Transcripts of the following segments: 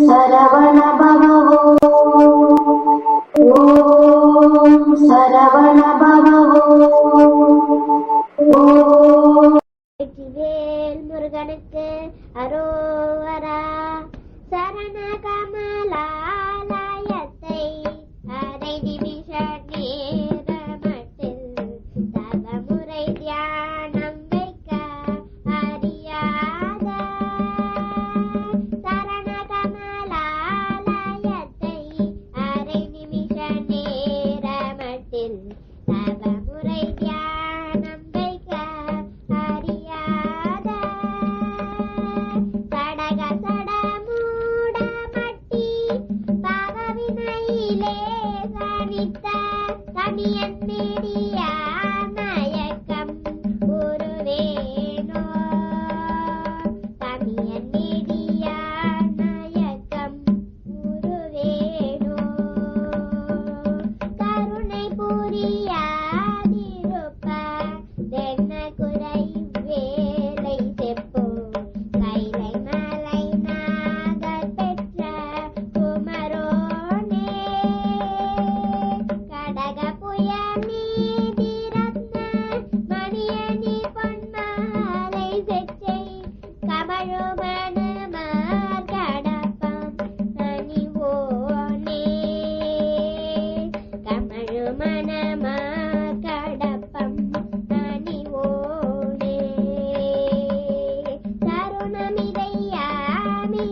Saravana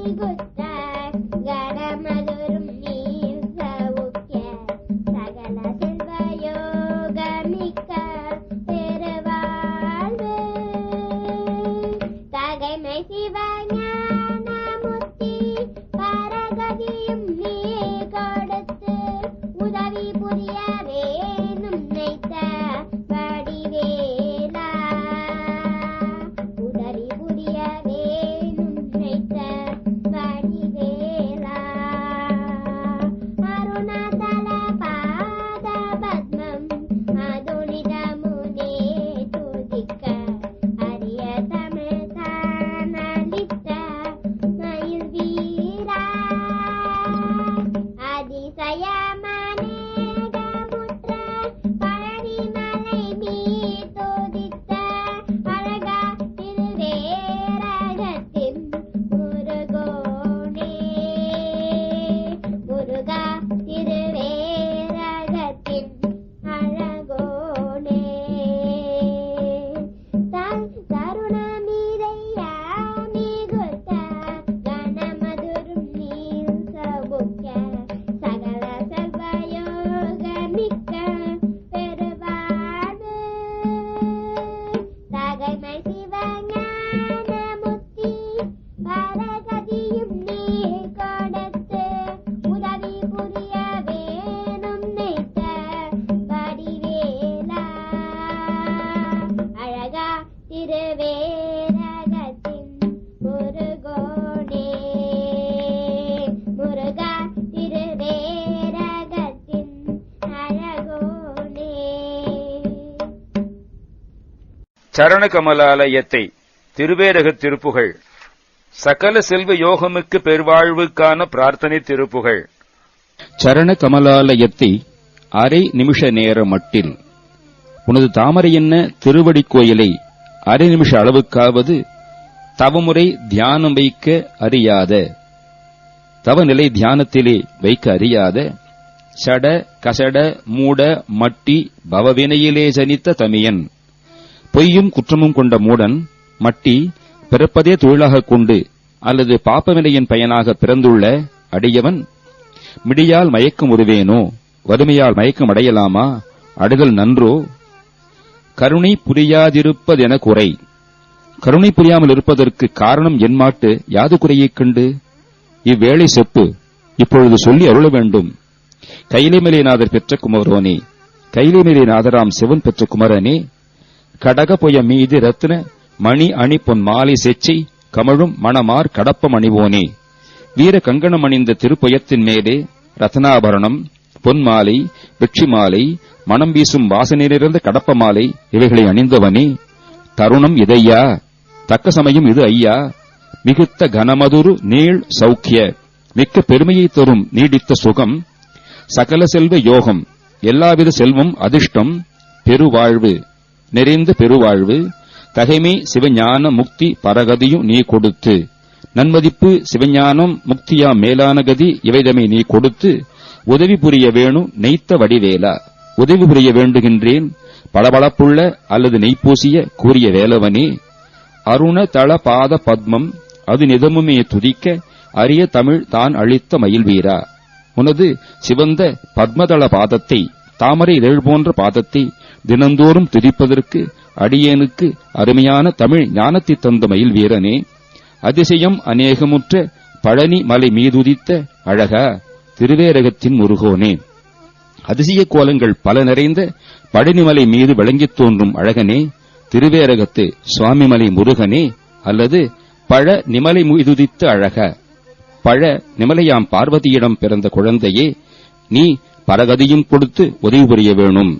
மிகுத்த கணமதுரும் bayar. சரண கமலாலயத்தை திருவேரக திருப்புகள் சகல செல்வ யோகமுக்கு பெருவாழ்வுக்கான பிரார்த்தனை திருப்புகள். சரண கமலாலயத்தை அரை நிமிஷ நேர மட்டில் உனது தாமரை என்ன திருவடி கோயிலை அரை நிமிஷ அளவுக்காவது தவமுறை தியானம் வைக்க அறியாத தவநிலை தியானத்திலே வைக்க அறியாத சட கசட மூட மட்டி பவவினையிலே ஜனித்த தமியன். பொய்யும் குற்றமும் கொண்ட மூடன் மட்டி பிறப்பதே தொழிலாகக் கொண்டு அல்லது பாப்பவினையின் பயனாக பிறந்துள்ள அடியவன்? மிடியால் மயக்கம் உருவேனோ? வறுமையால் மயக்கம் அடையலாமா? அடுதல் நன்றோ? கருணை புரியாதிருப்பதென குறை. கருணை புரியாமல் இருப்பதற்கு காரணம் என் மாட்டு யாது குறையைக் கண்டு? இவ்வேளை செப்பு இப்பொழுது சொல்லி அருள வேண்டும். கைலைமலைநாதர் பெற்ற குமரோனே கைலைமலைநாதராம் சிவன் பெற்ற குமரனே கடக மீது ரத்ன மணி அணி பொன் மாலை செச்சை கமழும் மணமார் கடப்பம் அணிவோனே. வீர கங்கணம் அணிந்த திருப்புயத்தின் மேலே ரத்னாபரணம் பொன்மாலை வெற்றி மாலை மனம் வீசும் வாசனையிலிருந்த கடப்ப மாலை இவைகளை அணிந்தவனே. தருணம் இதையா? தக்க சமயம் இது ஐயா. மிகுத்த கனமதுரு நீள் சௌக்கிய மிக்க பெருமையை தரும் நீடித்த சுகம் சகல செல்வ யோகம் எல்லாவித செல்வம் அதிர்ஷ்டம் பெருவாழ்வு. நிறைந்த பெருவாழ்வு தகைமை சிவஞான முக்தி பரகதியும் நீ கொடுத்து நன்மதிப்பு சிவஞானம் முக்தியா மேலான கதி இவைதமை நீ கொடுத்து உதவி புரிய வேணும் நெய்த்த வடிவேலா. உதவி புரிய வேண்டுகின்றேன் பளபளப்புள்ள அல்லது நெய்ப்பூசிய கூறிய வேலவனே. அருண தள பாத பத்மம் அது நிதமுமே துதிக்க அரிய தமிழ் தான் அளித்த மயில்வீரா. உனது சிவந்த பத்மதள பாதத்தை தாமரை இதழ் போன்ற பாதத்தை தினந்தோறும் துதிப்பதற்கு அடியேனுக்கு அருமையான தமிழ் ஞானத்தை தந்த மயில் வீரனே அதிசயம் அநேகமுற்ற பழனி மலை மீதுதித்த அழகா திருவேரகத்தின் முருகோனே. அதிசய கோலங்கள் பல நிறைந்த பழனிமலை மீது விளங்கித் தோன்றும் அழகனே திருவேரகத்து சுவாமிமலை முருகனே அல்லது பழ நிமலை மீதுதித்த அழக. பழ நிமலையாம் பார்வதியிடம் பிறந்த குழந்தையே நீ பரகதியும் கொடுத்து உதவி புரிய வேணும்.